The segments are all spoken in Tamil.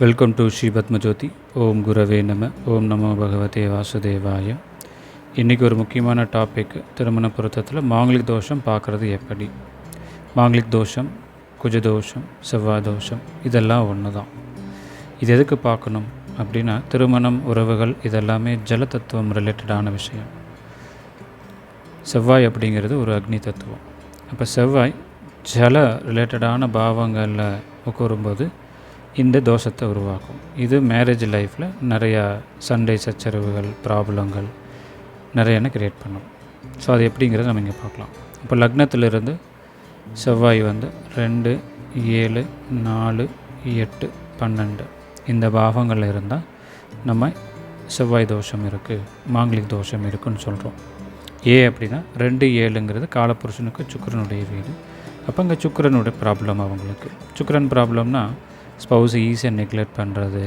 வெல்கம் டு ஸ்ரீ பத்மஜோதி ஓம் குரவே நம ஓம் நமோ பகவதே வாசுதேவாய இன்றைக்கி ஒரு முக்கியமான டாபிக் திருமண பொருத்தத்தில் மாங்கலிக் தோஷம் பார்க்குறது எப்படி? மாங்கலிக் தோஷம் குஜதோஷம் செவ்வாய் தோஷம் இதெல்லாம் ஒன்று தான் இது எதுக்கு பார்க்கணும் அப்படின்னா திருமணம் உறவுகள் இதெல்லாமே ஜல தத்துவம் ரிலேட்டடான விஷயம். செவ்வாய் அப்படிங்கிறது ஒரு அக்னி தத்துவம். அப்போ செவ்வாய் ஜல ரிலேட்டடான பாவங்களில் உட்காரும்போது இந்த தோஷத்தை உருவாக்கும். இது மேரேஜ் லைஃப்பில் நிறையா சண்டை சச்சரவுகள் ப்ராப்ளங்கள் நிறையான க்ரியேட் பண்ணும். ஸோ அது எப்படிங்கிறத நம்ம இங்கே பார்க்கலாம். இப்போ லக்னத்திலிருந்து செவ்வாய் வந்து ரெண்டு ஏழு நாலு எட்டு பன்னெண்டு. இந்த பாவங்களில் இருந்தால் நம்ம செவ்வாய் தோஷம் இருக்குது மாங்கலிக் தோஷம் இருக்குன்னு சொல்கிறோம் ஏ அப்படின்னா ரெண்டு ஏழுங்கிறது காலப்புருஷனுக்கு சுக்கரனுடைய வீடு. அப்போ அங்கே சுக்கரனுடைய ப்ராப்ளம் அவங்களுக்கு. சுக்கரன் ப்ராப்ளம்னா ஸ்பௌஸை ஈஸியாக நெக்லெக்ட் பண்ணுறது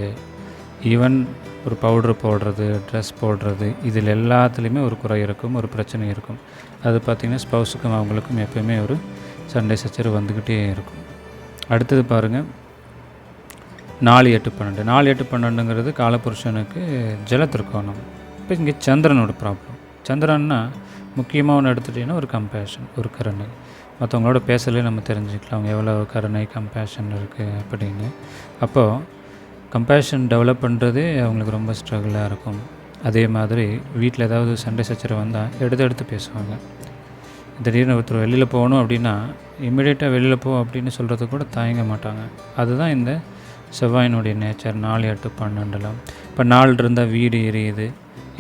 ஈவன் ஒரு பவுட்ரு போடுறது ட்ரெஸ் போடுறது இதில் எல்லாத்துலேயுமே ஒரு குறை இருக்கும் ஒரு பிரச்சனை இருக்கும். அது பார்த்திங்கன்னா ஸ்பௌஸுக்கும் அவங்களுக்கும் எப்போயுமே ஒரு சண்டை சச்சரவு வந்துக்கிட்டே இருக்கும். அடுத்தது பாருங்கள் நாலு எட்டு பன்னெண்டு. நாலு எட்டு பன்னெண்டுங்கிறது காலபுருஷனுக்கு ஜலத்திருக்கோணம். இப்போ இங்கே சந்திரனோட ப்ராப்ளம் சந்திரன்னா முக்கியமாக ஒன்று எடுத்துகிட்டிங்கன்னா ஒரு கம்பேஷன் ஒரு கருணை. மற்றவங்களோட பேசலே நம்ம தெரிஞ்சுக்கலாம். அவங்க எவ்வளோ கருணை கம்பேஷன் இருக்குது அப்படின்னு. அப்போது கம்பேஷன் டெவலப் பண்ணுறதே அவங்களுக்கு ரொம்ப ஸ்ட்ரகிளாக இருக்கும். அதே மாதிரி வீட்டில் ஏதாவது சண்டை சச்சரவு வந்தால் எடுத்து எடுத்து பேசுவாங்க. திடீர்னு ஒருத்தர் வெளியில் போகணும் அப்படின்னா இம்மிடியேட்டாக வெளியில் போ அப்படின்னு சொல்கிறது கூட தயங்க மாட்டாங்க. அதுதான் இந்த செவ்வாயினுடைய நேச்சர் நாலு எட்டு பன்னெண்டுலாம். இப்போ நாலு இருந்தால் வீடு எரியுது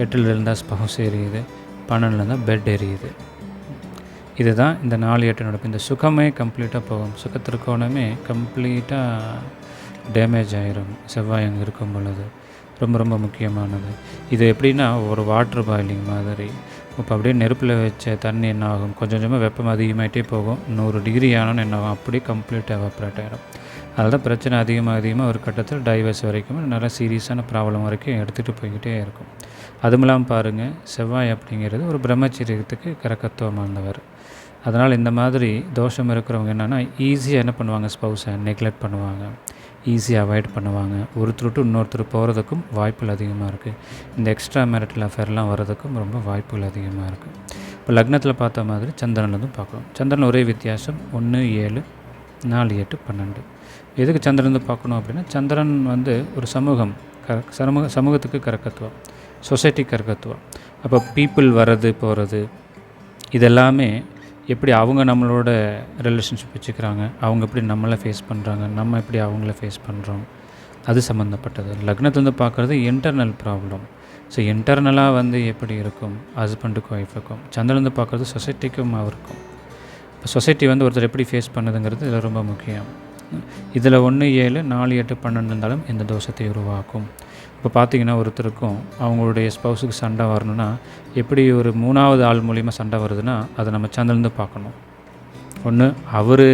எட்டில் இருந்தால் ஸ்பவுஸ் எரியுது பன்னெண்டில் இருந்தால் பெட் எரியுது. இதுதான் இந்த நாலு எட்டு நடக்கும் இந்த சுகமே கம்ப்ளீட்டாக போகும். சுகத்திற்கோணமே கம்ப்ளீட்டாக டேமேஜ் ஆயிரும். செவ்வாய் அங்கே இருக்கும் பொழுது. ரொம்ப ரொம்ப முக்கியமானது. இது எப்படின்னா ஒரு வாட்ரு பாயிலிங் மாதிரி. இப்போ அப்படியே நெருப்பில் வச்ச தண்ணி என்ன ஆகும் கொஞ்சம் கொஞ்சமாக வெப்பம் அதிகமாகிட்டே போகும். நூறு டிகிரி ஆனோன்னு என்ன ஆகும்? அப்படியே கம்ப்ளீட்டாக எவாப்ரேட் ஆகிடும் அதில் பிரச்சனை அதிகமாக அதிகமாக ஒரு கட்டத்தில் டைவர்ஸ் வரைக்கும் நல்ல சீரியஸான ப்ராப்ளம் வரைக்கும் எடுத்துகிட்டு போய்கிட்டே இருக்கும். அதுவும் இல்லாமல் பாருங்கள் செவ்வாய் அப்படிங்கிறது ஒரு பிரம்மச்சரியத்துக்கு கரக்கத்துவமானவர் அதனால் இந்த மாதிரி தோஷம் இருக்கிறவங்க என்னென்னா ஈஸியாக என்ன பண்ணுவாங்க? ஸ்பௌஸை நெக்லெக்ட் பண்ணுவாங்க. ஈஸியாக அவாய்ட் பண்ணுவாங்க. ஒருத்தர் விட்டு இன்னொருத்தர் போகிறதுக்கும் வாய்ப்புகள் அதிகமாக இருக்குது இந்த எக்ஸ்ட்ரா மேரிட்டல் அஃபேர்லாம் வர்றதுக்கும் ரொம்ப வாய்ப்புகள் அதிகமாக இருக்குது இப்போ லக்னத்தில் பார்த்த மாதிரி சந்திரன்லேருந்து பார்க்குறோம் சந்திரன் ஒரே வித்தியாசம். ஒன்று ஏழு நாலு எட்டு பன்னெண்டு. எதுக்கு சந்திரன் பார்க்கணும் அப்படின்னா சந்திரன் வந்து ஒரு சமூகம் க சமூக சமூகத்துக்கு கரக்கத்துவம் சொசைட்டி கரக்கத்துவம் அப்போ பீப்புள் வர்றது போகிறது இதெல்லாமே எப்படி அவங்க நம்மளோட ரிலேஷன்ஷிப் வச்சுக்கிறாங்க அவங்க எப்படி நம்மளை ஃபேஸ் பண்ணுறாங்க நம்ம எப்படி அவங்கள ஃபேஸ் பண்ணுறோம் அது சம்மந்தப்பட்டது லக்னத்தை வந்து பார்க்குறது இன்டர்னல் ப்ராப்ளம் ஸோ இன்டர்னலாக வந்து எப்படி இருக்கும்? ஹஸ்பண்டுக்கும் ஒய்ஃபுக்கும் சந்திரந்து பார்க்குறது சொசைட்டிக்கும் அவருக்கும். இப்போ சொசைட்டி வந்து ஒருத்தர் எப்படி ஃபேஸ் பண்ணுதுங்கிறது இதில் ரொம்ப முக்கியம். இதில் ஒன்று ஏழு நாலு எட்டு பன்னெண்டு இருந்தாலும் இந்த தோஷத்தை உருவாக்கும். இப்போ பார்த்தீங்கன்னா ஒருத்தருக்கும் அவங்களுடைய ஸ்பௌஸுக்கு சண்டை வரணும்னா எப்படி ஒரு மூணாவது ஆள் மூலிமா சண்டை வருதுன்னா அதை நம்ம சந்திலேருந்து பார்க்கணும். ஒன்று அவர்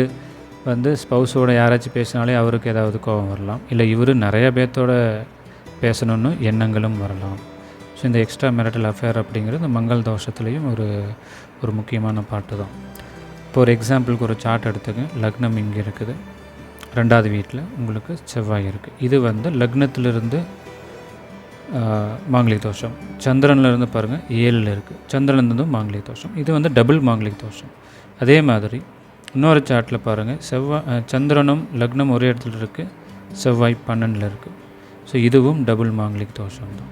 வந்து ஸ்பௌஸோட யாராச்சும் பேசினாலே அவருக்கு ஏதாவது கோபம் வரலாம். இல்லை இவர் நிறைய பேர்த்தோட பேசணுன்னு எண்ணங்களும் வரலாம். ஸோ இந்த எக்ஸ்ட்ரா மேரிட்டல் அஃபேர் அப்படிங்கிறது மங்கள் தோஷத்துலேயும் ஒரு ஒரு முக்கியமான பாட்டு தான். இப்போ ஒரு எக்ஸாம்பிளுக்கு ஒரு சார்ட் எடுத்துங்க லக்னம் இங்கே இருக்குது. ரெண்டாவது வீட்டில் உங்களுக்கு செவ்வாய் இருக்குது இது வந்து லக்னத்திலிருந்து மாங்கலிக தோஷம். சந்திரன்லேருந்து பாருங்கள் ஏழில் இருக்குது சந்திரன்லேருந்து மாங்கலிக தோஷம். இது வந்து டபுள் மாங்கலிக தோஷம். அதே மாதிரி இன்னொரு சார்ட்டில் பாருங்கள் செவ்வாய் சந்திரனும் லக்னம் ஒரே இடத்துல இருக்குது செவ்வாய் பன்னெண்டில் இருக்குது ஸோ இதுவும் டபுள் மாங்கலிக தோஷம் தான்.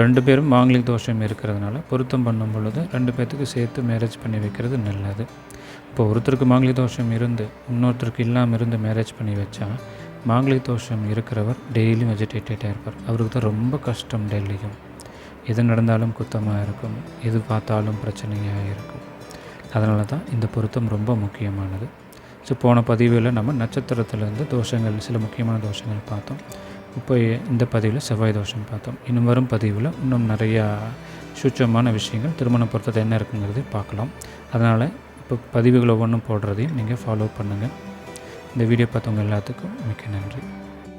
ரெண்டு பேரும் மாங்கலிக தோஷம் இருக்கிறதுனால பொருத்தம் பண்ணும் பொழுது ரெண்டு பேர்த்துக்கு சேர்த்து மேரேஜ் பண்ணி வைக்கிறது நல்லது. இப்போ ஒருத்தருக்கு மாங்கலி தோஷம் இருந்து இன்னொருத்தருக்கு இல்லாமல் இருந்து மேரேஜ் பண்ணி வச்சா மாங்கலி தோஷம் இருக்கிறவர் டெய்லியும் வெஜிடேட்டடாக இருப்பார். அவருக்கு தான் ரொம்ப கஷ்டம் டெய்லியும். எது நடந்தாலும் குத்தமாக இருக்கும். எது பார்த்தாலும் பிரச்சனையாக இருக்கும். அதனால தான் இந்த பொருத்தம் ரொம்ப முக்கியமானது. ஸோ போன பதிவில் நம்ம நட்சத்திரத்துலேருந்து தோஷங்கள் சில முக்கியமான தோஷங்கள் பார்த்தோம். இப்போ இந்த பதிவில் செவ்வாய் தோஷம் பார்த்தோம். இன்னும் வரும் பதிவில் இன்னும் நிறையா சுச்சமான விஷயங்கள் திருமண பொருத்தத்தை என்ன இருக்குங்கிறதை பார்க்கலாம். அதனால் பதிவுகள் ஒவ்வொன்றும் போடுறதையும் நீங்கள் ஃபாலோ பண்ணுங்கள் இந்த வீடியோ பார்த்தவங்க எல்லாத்துக்கும் மிக்க நன்றி.